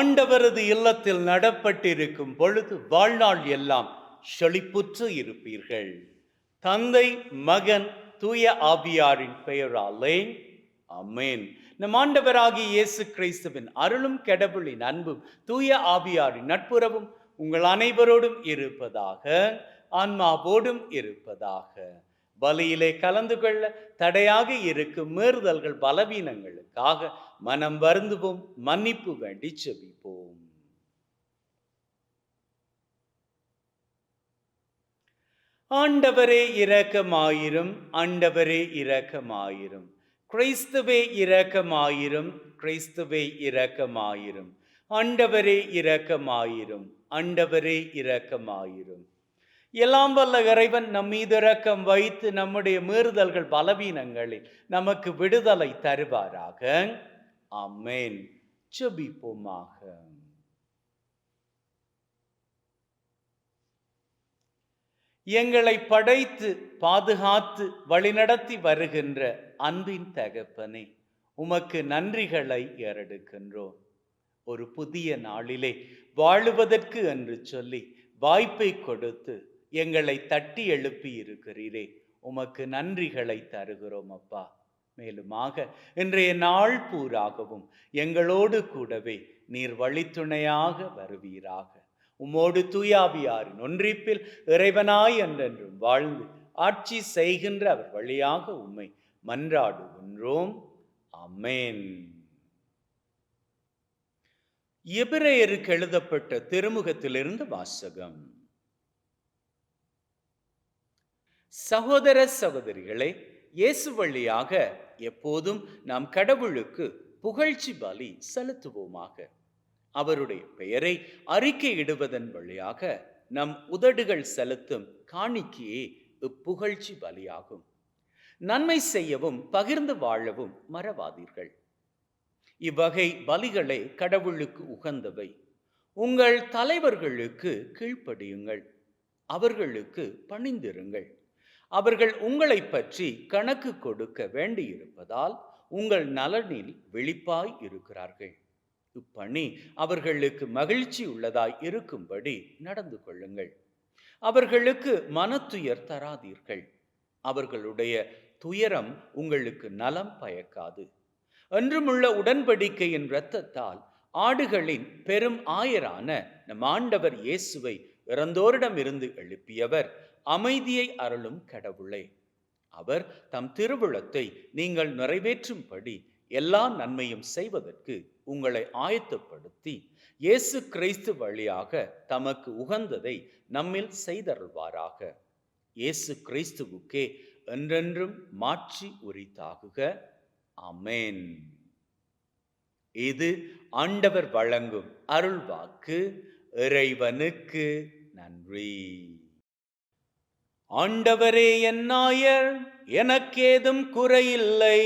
ஆண்டவரது இல்லத்தில் நடப்பட்டிருக்கும் பொழுது வாழ்நாள் எல்லாம் செழிப்புற்று இருப்பீர்கள். தந்தை மகன் தூய ஆவியாரின் பெயராலே அமேன் நம் ஆண்டவராகிய இயேசு கிறிஸ்துவின் அருளும் கடவுளின் அன்பும் தூய ஆவியாரின் நட்புறவும் உங்கள் அனைவரோடும் இருப்பதாக ஆன்மாவோடும் இருப்பதாக. பலியிலே கலந்து கொள்ள தடையாக இருக்கும் மீறுதல்கள் பலவீனங்களுக்காக மனம் வருந்துவோம் மன்னிப்பு வேண்டி செபிப்போம். ஆண்டவரே இரக்கமாயிரும் ஆண்டவரே இரக்கமாயிரும். கிறிஸ்துவே இரக்கமாயிரும் கிறிஸ்துவே இரக்கமாயிரும். ஆண்டவரே இரக்கமாயிரும் ஆண்டவரே இரக்கமாயிரும். எல்லாம் வல்ல இறைவன் நம் மீது இரக்கம் வைத்து நம்முடைய மீறுதல்கள் பலவீனங்களில் நமக்கு விடுதலை தருவாராக. அம்மேன் செபிப்போமாக எங்களை படைத்து பாதுகாத்து வழிநடத்தி வருகின்ற அன்பின் தகப்பனே உமக்கு நன்றிகளை ஏறெடுக்கின்றோம். ஒரு புதிய நாளிலே வாழுவதற்கு என்று சொல்லி வாய்ப்பை கொடுத்து எங்களை தட்டி எழுப்பி இருக்கிறீரே. உமக்கு நன்றிகளை தருகிறோம் அப்பா. மேலுமாக இன்றைய நாள் பூராகவும் எங்களோடு கூடவே நீர் வழித்துணையாக வருவீராக. உம்மோடு தூயாவியாரின் ஒன்றிப்பில் இறைவனாய் என்றென்றும் வாழ்ந்து ஆட்சி செய்கின்ற அவர் வழியாக உம்மை மன்றாடுகின்றோம். அமேன் எபிரேயருக்கு எழுதப்பட்ட திருமுகத்திலிருந்து வாசகம். சகோதர சகோதரிகளே இயேசு வழியாக எப்போதும் நாம் கடவுளுக்கு புகழ்ச்சி பலி செலுத்துவோமாக. அவருடைய பெயரை அறிக்கையிடுவதன் வழியாக நம் உதடுகள் செலுத்தும் காணிக்கையே இப்புகழ்ச்சி பலியாகும். நன்மை செய்யவும் பகிர்ந்து வாழவும் மறவாதீர்கள். இவ்வகை பலிகளை கடவுளுக்கு உகந்தவை. உங்கள் தலைவர்களுக்கு கீழ்ப்படியுங்கள். அவர்களுக்கு பணிந்திருங்கள். அவர்கள் உங்களை பற்றி கணக்கு கொடுக்க வேண்டியிருப்பதால் உங்கள் நலனில் விழிப்பாய் இருக்கிறார்கள். இப்பணி அவர்களுக்கு மகிழ்ச்சி உள்ளதாய் இருக்கும்படி நடந்து கொள்ளுங்கள். அவர்களுக்கு மனத்துயர் தராதீர்கள். அவர்களுடைய துயரம் உங்களுக்கு நலம் பயக்காது. என்றுமுள்ள உடன்படிக்கையின் இரத்தத்தால் ஆடுகளின் பெரும் ஆயரான நம் ஆண்டவர் இயேசுவை இறந்தோரிடமிருந்து எழுப்பியவர் அமைதியை அருளும் கடவுளே. அவர் தம் திருவிழத்தை நீங்கள் நிறைவேற்றும்படி எல்லா நன்மையும் செய்வதற்கு உங்களை ஆயத்தப்படுத்தி இயேசு கிறிஸ்து வழியாக தமக்கு உகந்ததை நம்மில் செய்தருள்வாராக. இயேசு கிறிஸ்துவுக்கே என்றென்றும் மாற்றி உரித்தாகுக. அமேன் இது ஆண்டவர் வழங்கும் அருள்வாக்கு. இறைவனுக்கு நன்றி. ஆண்டவரே என் நாயர் எனக்கேதும் குறையில்லை.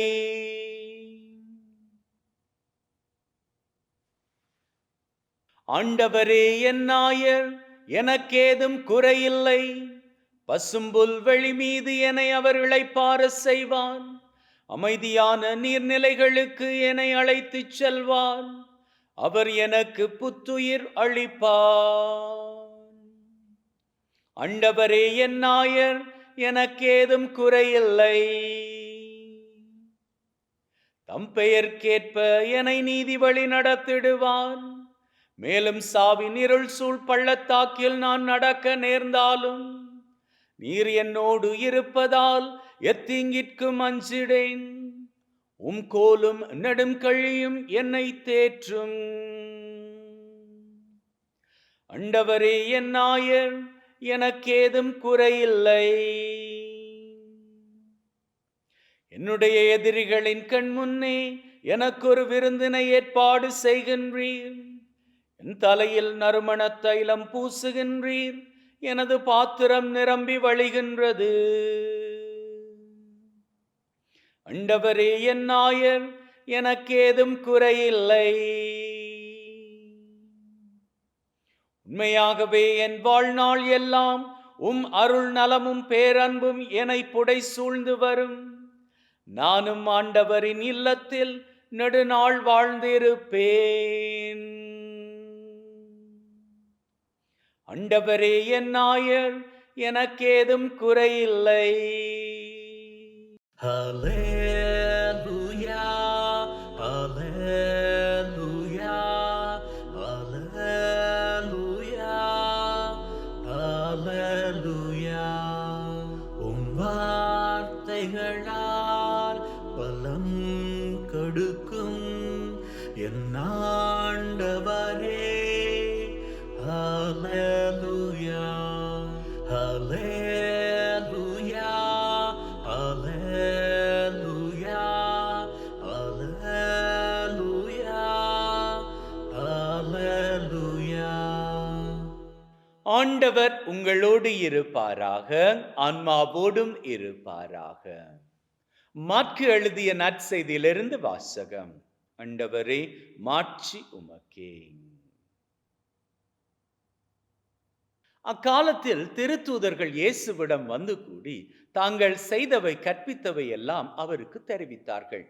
ஆண்டவரே என் நாயர் எனக்கேதும் குறையில்லை. பசும்புல் வெளி மீது என்னை அவர் இளைப்பார செய்வான் அமைதியான நீர்நிலைகளுக்கு என்னை அழைத்துச் செல்வான் அவர் எனக்கு புத்துயிர் அளிப்பார். அண்டவரே என் நாயர் எனக்கேதும் குறையில்லை. தம் பெயர்க்கேற்ப என்னை நீதி வழி நடத்திடுவான் மேலும் சாவின் இருள் சூழ் பள்ளத்தாக்கில் நான் நடக்க நேர்ந்தாலும் நீர் என்னோடு இருப்பதால் எத்தீங்கிற்கும் அஞ்சிடேன் உம் கோலும் நெடும் கழியும் என்னை தேற்றும். அண்டவரே என் நாயர் எனக்கேதும் குறையில்லை. என்னுடைய எதிரிகளின் கண் முன்னே எனக்கு ஒரு விருந்தினை ஏற்பாடு செய்கின்றீர். என் தலையில் நறுமண தைலம் பூசுகின்றீர். எனது பாத்திரம் நிரம்பி வழிகின்றது. அண்டவரே என் நாயர் எனக்கேதும் குறையில்லை. உண்மையாகவே என் வாழ்நாள் எல்லாம் உம் அருள் நலமும் பேரன்பும் என்னை புடை சூழ்ந்து வரும். நானும் ஆண்டவரின் இல்லத்தில் நெடுநாள் வாழ்ந்திருப்பேன். அண்டவரே என் நாயர் எனக்கேதும் குறையில்லை. ஹலே உங்களோடு இருப்பாராக ஆன்மாவோடும் இருப்பாராக. மாற்கு எழுதிய நற்செய்தியிலிருந்து வாசகம். அண்டவரே மாட்சி உமக்கே. அக்காலத்தில் திருத்தூதர்கள் இயேசுவிடம் வந்து கூடி தாங்கள் செய்தவை கற்பித்தவை எல்லாம் அவருக்கு தெரிவித்தார்கள்.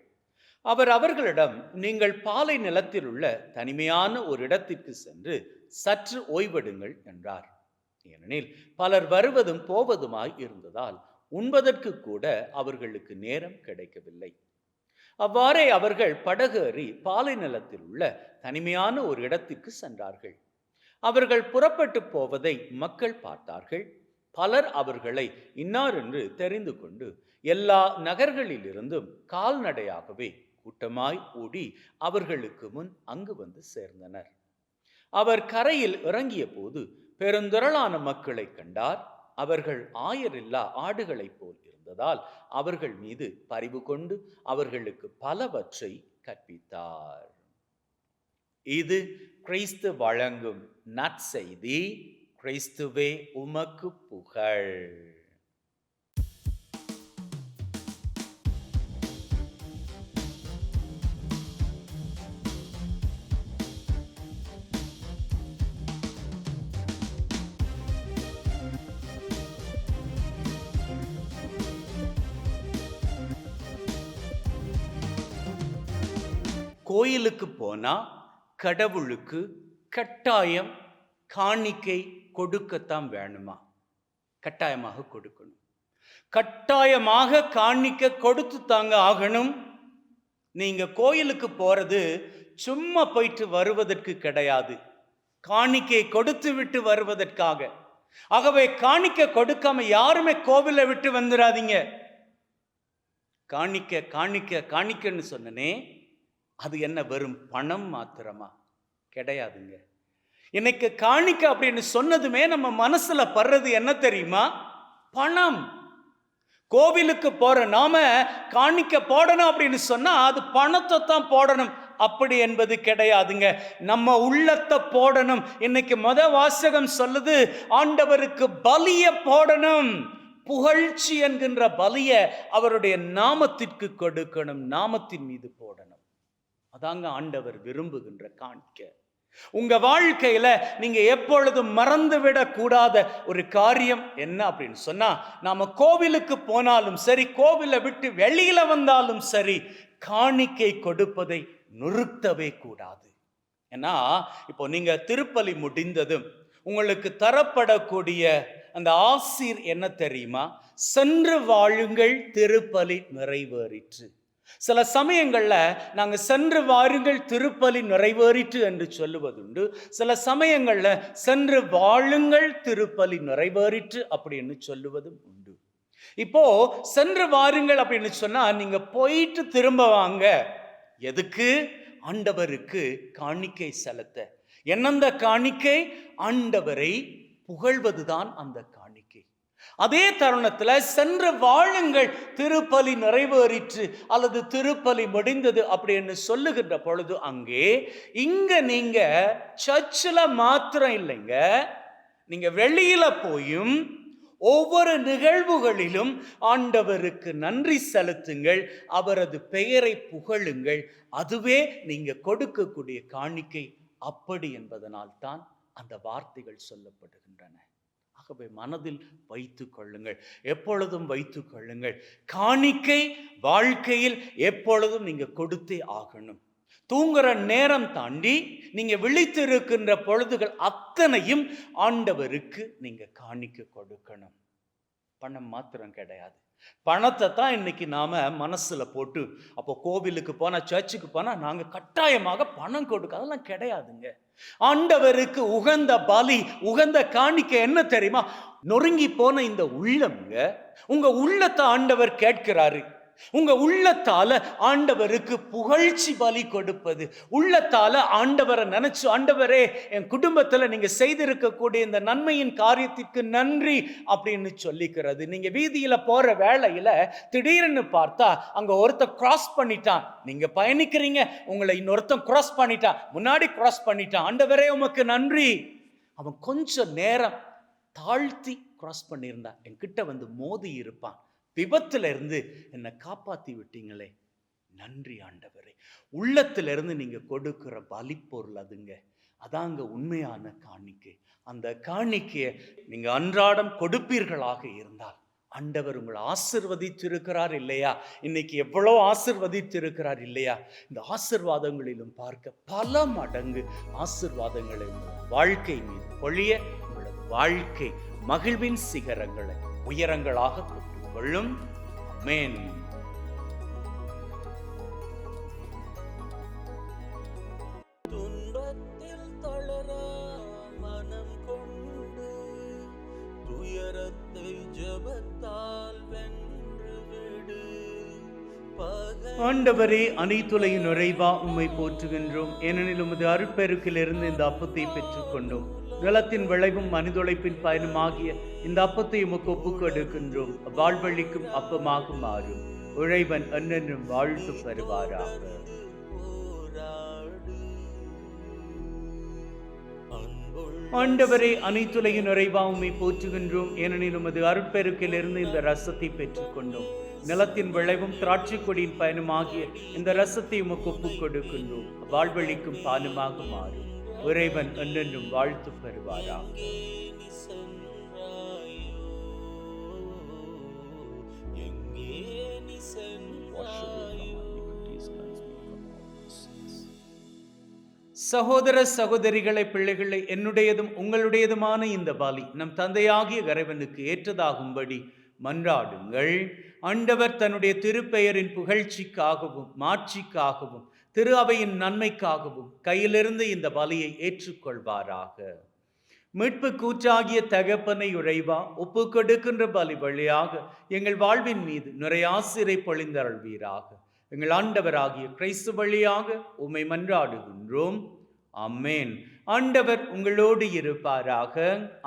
அவர் அவர்களிடம் நீங்கள் பாலை நிலத்தில் உள்ள தனிமையான ஒரு இடத்திற்கு சென்று சற்று ஓய்வெடுங்கள் என்றார். ஏனெனில் பலர் வருவதும் போவதுமாய் இருந்ததால் உண்பதற்கு கூட அவர்களுக்கு நேரம் கிடைக்கவில்லை. அவ்வாறே அவர்கள் படகேறி பாலை நிலத்தில் உள்ள தனிமையான ஒரு இடத்துக்கு சென்றார்கள். அவர்கள் புறப்பட்டு போவதை மக்கள் பார்த்தார்கள். பலர் அவர்களை இன்னார் என்று தெரிந்து கொண்டு எல்லா நகர்களிலிருந்தும் கால்நடையாகவே கூட்டமாய் ஓடி அவர்களுக்கு முன் அங்கு வந்து சேர்ந்தனர். அவர் கரையில் இறங்கிய போது பெருந்திரளான மக்களை கண்டார். அவர்கள் ஆயரில்லா ஆடுகளைப் போல் இருந்ததால் அவர்கள் மீது பரிவு கொண்டு அவர்களுக்கு பலவற்றை கற்பித்தார். இது கிறிஸ்து வழங்கும் நற்செய்தி. கிறிஸ்துவே உமக்கு புகழ். கோயிலுக்கு போனால் கடவுளுக்கு கட்டாயம் காணிக்கை கொடுக்கத்தான் வேணுமா? கட்டாயமாக கொடுக்கணும். கட்டாயமாக காணிக்க கொடுத்து தாங்க ஆகணும். நீங்க கோயிலுக்கு போறது சும்மா போயிட்டு வருவதற்கு கிடையாது. காணிக்கை கொடுத்து விட்டு வருவதற்காக. ஆகவே காணிக்க கொடுக்காம யாருமே கோவிலை விட்டு வந்துடாதீங்க காணிக்க காணிக்க காணிக்கன்னு சொன்னனே அது என்ன வெறும் பணம் மாத்திரமா? கிடையாதுங்க. இன்னைக்கு காணிக்க அப்படின்னு சொன்னதுமே நம்ம மனசுல படுறது என்ன தெரியுமா? பணம். கோவிலுக்கு போற நாம காணிக்க போடணும் அப்படின்னு சொன்னா அது பணத்தை தான் போடணும். அப்படி என்பது கிடையாதுங்க. நம்ம உள்ளத்தை போடணும். இன்னைக்கு மத வாசகம் சொல்லுது ஆண்டவருக்கு பலிய போடணும். புகழ்ச்சி என்கின்ற பலிய அவருடைய நாமத்திற்கு கொடுக்கணும். நாமத்தின் மீது போடணும். அதாங்க ஆண்டவர் விரும்புகின்ற காணிக்க உங்க வாழ்க்கையில நீங்க எப்பொழுதும் மறந்து கூடாத ஒரு காரியம் என்ன அப்படின்னு சொன்னா நாம கோவிலுக்கு போனாலும் சரி கோவிலை விட்டு வெளியில வந்தாலும் சரி காணிக்கை கொடுப்பதை நிறுத்தவே கூடாது. ஏன்னா இப்போ நீங்க திருப்பலி முடிந்ததும் உங்களுக்கு தரப்படக்கூடிய அந்த ஆசீர் என்ன தெரியுமா? சென்று வாழுங்கள் திருப்பலி நிறைவேறிற்று. சில சமயங்கள்ல நாங்க சென்று வாருங்கள் திருப்பலி நிறைவேறிற்று என்று சொல்லுவதுண்டு. சில சமயங்கள்ல சென்று வாழுங்கள் திருப்பலி நிறைவேறிற்று அப்படின்னு சொல்லுவதும் உண்டு. இப்போ சென்று வாருங்கள் அப்படின்னு சொன்னா நீங்க போயிட்டு திரும்ப வாங்க. எதுக்கு? ஆண்டவருக்கு காணிக்கை செலுத்த. என்னந்த காணிக்கை? ஆண்டவரை புகழ்வதுதான் அந்த காணிக்கை அதே தருணத்துல சென்று வாழுங்கள். திருப்பலி நிறைவேறிற்று. அல்லது திருப்பலி முடிந்தது அப்படின்னு சொல்லுகின்ற பொழுது அங்கே இங்க நீங்க சர்ச்சில் மாத்திரம் இல்லைங்க. நீங்க வெளியில போயும் ஒவ்வொரு நிகழ்வுகளிலும் ஆண்டவருக்கு நன்றி செலுத்துங்கள். அவரது பெயரை புகழுங்கள். அதுவே நீங்கள் கொடுக்கக்கூடிய காணிக்கை அப்படி என்பதனால் தான் அந்த வார்த்தைகள் சொல்லப்படுகின்றன. ஆகவே மனதில் வைத்து கொள்ளுங்கள். எப்பொழுதும் வைத்து கொள்ளுங்கள். காணிக்கை வாழ்க்கையில் எப்பொழுதும் நீங்க கொடுத்தே ஆகணும். தூங்குற நேரம் தாண்டி நீங்க விழித்திருக்கின்ற பொழுதுகள் அத்தனையும் ஆண்டவருக்கு நீங்க காணிக்க கொடுக்கணும். பணம் மாத்திரம் கிடையாது. பணத்தை தான் இன்னைக்கு நாம மனசுல போட்டு அப்போ கோவிலுக்கு போனா சர்ச்சுக்கு போனா நாங்க கட்டாயமாக பணம் கொடுக்க அதெல்லாம் கிடையாதுங்க. ஆண்டவருக்கு உகந்த பலி உகந்த காணிக்க என்ன தெரியுமா? நொறுங்கி போன இந்த உள்ளம்ங்க உங்க உள்ளத்தை ஆண்டவர் கேட்கிறாரு. உங்க உள்ளத்தால ஆண்டவருக்கு புகழ்ச்சி பலி கொடுப்பது. உள்ளத்தால ஆண்டவரை நினைச்சு ஆண்டவரே என் குடும்பத்துல நீங்க செய்திருக்கக்கூடிய இந்த நன்மையின் காரியத்திற்கு நன்றி அப்படின்னு சொல்லிக்கிறது. நீங்க வீதியில போற வேளையில திடீர்னு பார்த்தா அங்க ஒருத்தர் கிராஸ் பண்ணிட்டான். நீங்க பயணிக்கிறீங்க உங்களை இன்னொருத்தன் கிராஸ் பண்ணிட்டான். முன்னாடி கிராஸ் பண்ணிட்டான். ஆண்டவரே உமக்கு நன்றி. அவன் கொஞ்சம் நேரம் தாழ்த்தி கிராஸ் பண்ணியிருந்தான். என்கிட்ட வந்து மோதி இருப்பான். விபத்துல இருந்து என்னை காப்பாத்தி விட்டீங்களே. நன்றி ஆண்டவரே. உள்ளத்துல இருந்து நீங்க கொடுக்கிற பலிப்பொருள் அதுங்க. அதாங்க உண்மையான காணிக்கை. அந்த காணிக்கையை நீங்க அன்றாடம் கொடுப்பீர்களாக இருந்தால் ஆண்டவர் உங்களை ஆசிர்வதித்திருக்கிறார் இல்லையா? இன்னைக்கு எவ்வளோ ஆசிர்வதித்திருக்கிறார் இல்லையா? இந்த ஆசிர்வாதங்களிலும் பார்க்க பல மடங்கு ஆசிர்வாதங்களை வாழ்க்கை மீது பொழிய உங்களது வாழ்க்கை மகிழ்வின் சிகரங்களை உயரங்களாக கொடுக்கும். கொள்ளும். அமேன் துன்பத்தில் தளர மனம் கொண்டு துயரத்தை ஜபத்தால் வென்று விடு. ஆண்டவரே அனைத்துலையின் நுழைவா உம்மை போற்றுகின்றோம். ஏனெனில் உமது அருட்பெருக்கிலிருந்து இந்த அப்பத்தை பெற்றுக்கொண்டோம். நிலத்தின் விளைவும் மனிதொழைப்பின் பயனுமாகிய இந்த அப்பத்தை உமக்கு ஒப்புக்கொடுக்கின்றோம். வாழ்வழிக்கும் அப்பமாக மாறும் உழைவன் என்னென்றும் வாழ்த்து பெறுவாராக ஆண்டவரை அன்புள் ஆண்டவரே அனைத்துலகின் நிறைவா உம்மை போற்றுகின்றோம். ஏனெனில் உமது அருட்பெருக்கிலிருந்து இந்த ரசத்தை பெற்றுக்கொண்டோம். நிலத்தின் விளைவும் திராட்சை கொடியின் பயனுமாகிய இந்த ரசத்தை உமக்கு ஒப்புக் கொடுக்கின்றோம் வாழ்வழிக்கும் பாலுமாக மாறும் இறைவன் என்னென்றும் வாழ்த்து பெறுவாரா சகோதர சகோதரிகளை பிள்ளைகளை என்னுடையதும் உங்களுடையதுமான இந்த பாலி நம் தந்தையாகிய இறைவனுக்கு ஏற்றதாகும்படி மன்றாடுங்கள். ஆண்டவர் தன்னுடைய திருப்பெயரின் புகழ்ச்சிக்காகவும் மாட்சிக்காகவும் திரு அவையின் நன்மைக்காகவும் கையிலிருந்து இந்த பலியை ஏற்றுக்கொள்வாராக. மீட்பு கூற்றாகிய தகப்பனை உழைவா ஒப்பு கொடுக்கின்ற பலி வழியாக எங்கள் வாழ்வின் மீது நிறையாசிரை பொழிந்தருள்வீராக. எங்கள் ஆண்டவராகிய கிறிஸ்து வழியாக உமை மன்றாடுகின்றோம். அம்மேன் ஆண்டவர் உங்களோடு இருப்பாராக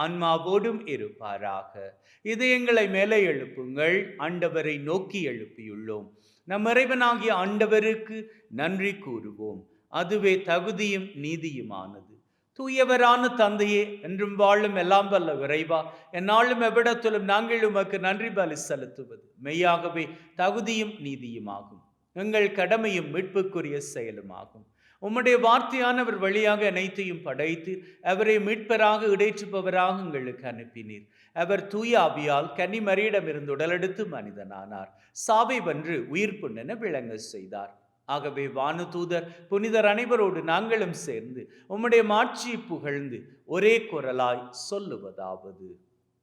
அன்மாவோடும் இருப்பாராக. இது எங்களை மேலே எழுப்புங்கள் ஆண்டவரை நோக்கி எழுப்பியுள்ளோம். நம் இறைவனாகிய ஆண்டவருக்கு நன்றி கூறுவோம். அதுவே தகுதியும் நீதியுமானது. தூயவரான தந்தையே என்றும் வாழும் எல்லாம் வல்ல விரைவா என்னாலும் எவ்விடத்திலும் நாங்கள் உமக்கு நன்றி பலி செலுத்துவது. மெய்யாகவே தகுதியும் நீதியுமாகும். எங்கள் கடமையும் மீட்புக்குரிய செயலுமாகும். உம்முடைய வார்த்தையானவர் வழியாக அனைத்தையும் படைத்து அவரை மீட்பராக இடைற்றுப்பவராக எங்களுக்கு அனுப்பினீர். அவர் தூய ஆவியால் கன்னிமரியிடமிருந்து உடலெடுத்து மனிதனானார். சாவை வென்று உயிர் புண்ணென விளங்க செய்தார். ஆகவே வானு தூதர் புனிதர் அனைவரோடு நாங்களும் சேர்ந்து உம்முடைய மாட்சியை புகழ்ந்து ஒரே குரலாய் சொல்லுவதாவது.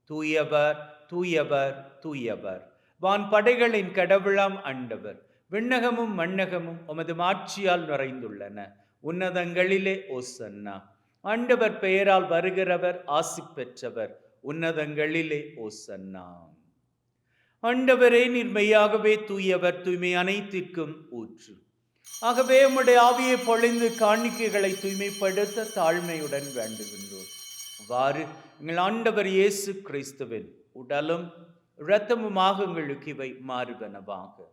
தூயவர் தூயவர் தூயவர். வான் படைகளின் கடவுளாம் ஆண்டவர் விண்ணகமும் மண்ணகமும் உமது மாட்சியால் நிறைந்துள்ளன. உன்னதங்களிலே ஓசன்னா. ஆண்டவர் பெயரால் வருகிறவர் ஆசி பெற்றவர். உன்னதங்களிலே ஓசன்னா. ஆண்டவரே நிர்மையாகவே தூயவர் தூய்மை அனைத்திற்கும் ஊற்று. ஆகவே உம்முடைய ஆவியை பொழிந்து காணிக்கைகளை தூய்மைப்படுத்த தாழ்மையுடன் வேண்டுகின்றோம். அவ்வாறு எங்கள் ஆண்டவர் இயேசு கிறிஸ்துவின் உடலும் இரத்தமுமாக எங்களுக்கு இவை மாறுவனவாக.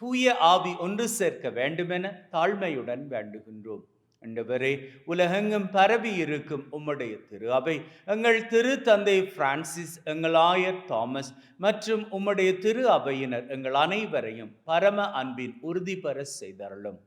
தூய ஆவி ஒன்று சேர்க்க வேண்டுமென தாழ்மையுடன் வேண்டுகின்றோம். ஆண்டவரே உலகெங்கும் பரவி இருக்கும் உம்முடைய திரு அவை எங்கள் திரு தந்தை பிரான்சிஸ் எங்கள் ஆயர் தாமஸ் மற்றும் உம்முடைய திரு அவையினர் எங்கள் அனைவரையும் பரம அன்பின் உறுதி பெற செய்தருளும்.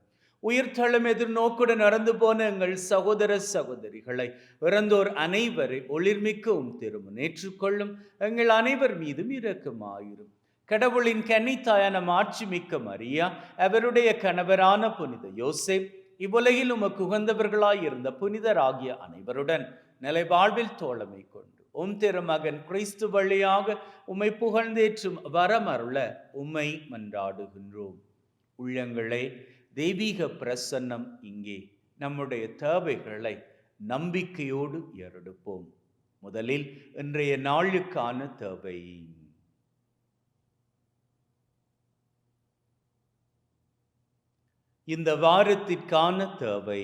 உயிர்த்தளம் எதிர்நோக்குடன் நடந்து போன எங்கள் சகோதர சகோதரிகளை இறந்தோர் அனைவரை ஒளிர்மிக்க உம் திருமணம் ஏற்றுக்கொள்ளும். எங்கள் அனைவர் மீதும் இரக்கமாயிரும் கடவுளின் கன்னித்தாயான மாட்சி மிக்க மரியா அவருடைய கணவரான புனித யோசேப் இவ்வுலகில் உமக்கு உகந்தவர்களாய் இருந்த புனிதராகிய அனைவருடன் நிலைவாழ்வில் தோழமை கொண்டு உம் திருமகன் கிறிஸ்து வழியாக உம்மை புகழ்ந்தேற்றும் வரமருள உம்மை மன்றாடுகின்றோம். உள்ளங்களே தெய்வீக பிரசன்னம் இங்கே நம்முடைய தேவைகளை நம்பிக்கையோடு எருடுப்போம் முதலில் இன்றைய நாளுக்கான தேவை இந்த வாரத்திற்கான தேவை.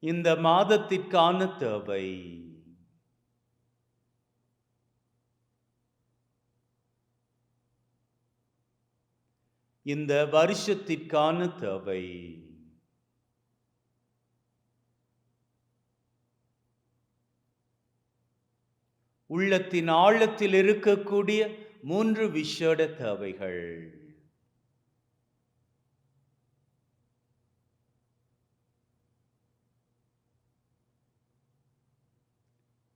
இந்த மாதத்திற்கான தேவை. இந்த வருஷத்திற்கான தேவை. உள்ளத்தின் ஆழத்தில் இருக்கக்கூடிய மூன்று விஷேட தேவைகள்.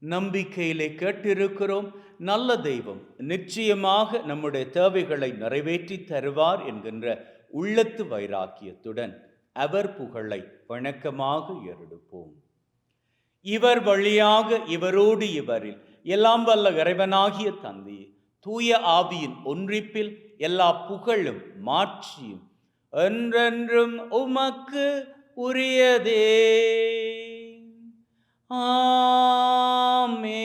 நம்பிக்கையிலே கேட்டிருக்கிறோம் நல்ல தெய்வம் நிச்சயமாக நம்முடைய தேவைகளை நிறைவேற்றி தருவார் என்கின்ற உள்ளத்து வைராக்கியத்துடன் அவர் புகழை வணக்கமாக எருடுப்போம் இவர் வழியாக இவரோடு இவரில் எல்லாம் வல்ல இறைவனாகிய தந்தையே தூய ஆவியின் ஒன்றிப்பில் எல்லா புகழும் மாற்றியும் என்றென்றும் உமக்கு உரியதே. ஆமே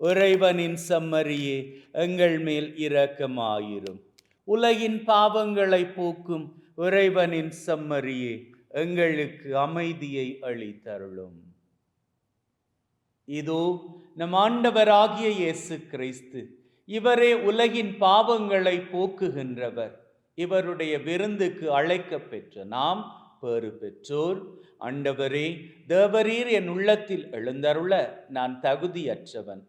இறைவனின் செம்மறியே எங்கள் மேல் இரக்கமாயிரும். உலகின் பாவங்களை போக்கும் இறைவனின் செம்மறியே எங்களுக்கு அமைதியை அளித்தருளும். இதோ நம் ஆண்டவராகிய இயேசு கிறிஸ்து இவரே உலகின் பாவங்களை போக்குகின்றவர். இவருடைய விருந்துக்கு அழைக்கப் பெற்ற நாம் பேறு பெற்றோர். ஆண்டவரே தேவரீர் என் உள்ளத்தில் எழுந்தருள நான் தகுதியற்றவன்.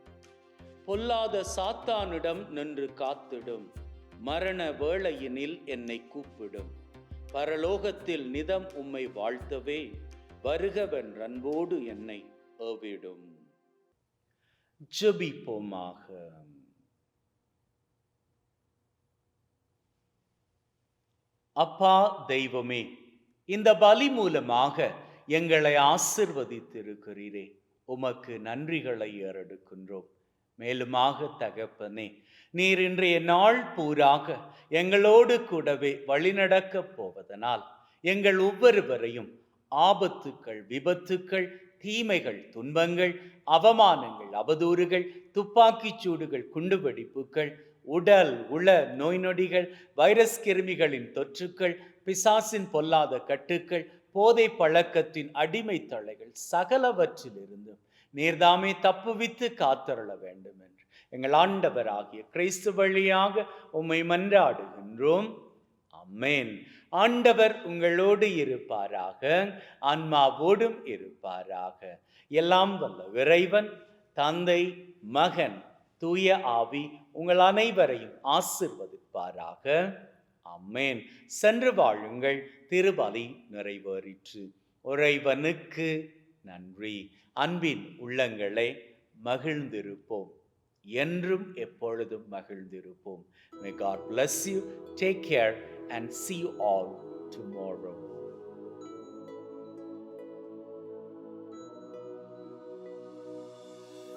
பொல்லாத சாத்தானிடம் நின்று காத்திடும். மரண வேளையினில் என்னை கூப்பிடும். பரலோகத்தில் நிதம் உம்மை வாழ்த்தவே வருகவன் அன்போடு என்னை ஏவிடும். ஜபிப்போமாக. அப்பா தெய்வமே இந்த பலி மூலமாக எங்களை ஆசிர்வதித்திருக்கிறீரே. உமக்கு நன்றிகளை ஏறெடுக்கின்றோம். மேலுமாக தகப்பனே நீர் இன்றைய நாள் பூராக எங்களோடு கூடவே வழிநடக்கப் போவதனால் எங்கள் ஒவ்வொருவரையும் ஆபத்துக்கள் விபத்துக்கள் தீமைகள் துன்பங்கள் அவமானங்கள் அவதூறுகள் துப்பாக்கிச் சூடுகள் குண்டுவெடிப்புகள் உடல் உள நோய் நொடிகள் வைரஸ் கிருமிகளின் தொற்றுக்கள் பிசாசின் பொல்லாத கட்டுக்கள் போதை பழக்கத்தின் அடிமை தலைகள் சகலவற்றிலிருந்து நீர்தாமே தப்புவித்து காத்தருள வேண்டும் என்று எங்கள் ஆண்டவராகிய கிறிஸ்து வழியாக உம்மை மன்றாடுகின்றோம். அம்மேன் ஆண்டவர் உங்களோடு இருப்பாராக ஆன்மாவோடும் இருப்பாராக. எல்லாம் வல்ல இறைவன் தந்தை மகன் தூய ஆவி உங்கள் அனைவரையும் ஆசிர்வதிப்பாராக. அம்மேன் சென்று வாழுங்கள். திருபலி நிறைவேறிற்று. உறைவனுக்கு நன்றி. அன்பின் உள்ளங்களே மகிழ்ந்திருப்போம். என்றும் எப்பொழுதும் மகிழ்ந்திருப்போம். May God bless you take care and see all tomorrow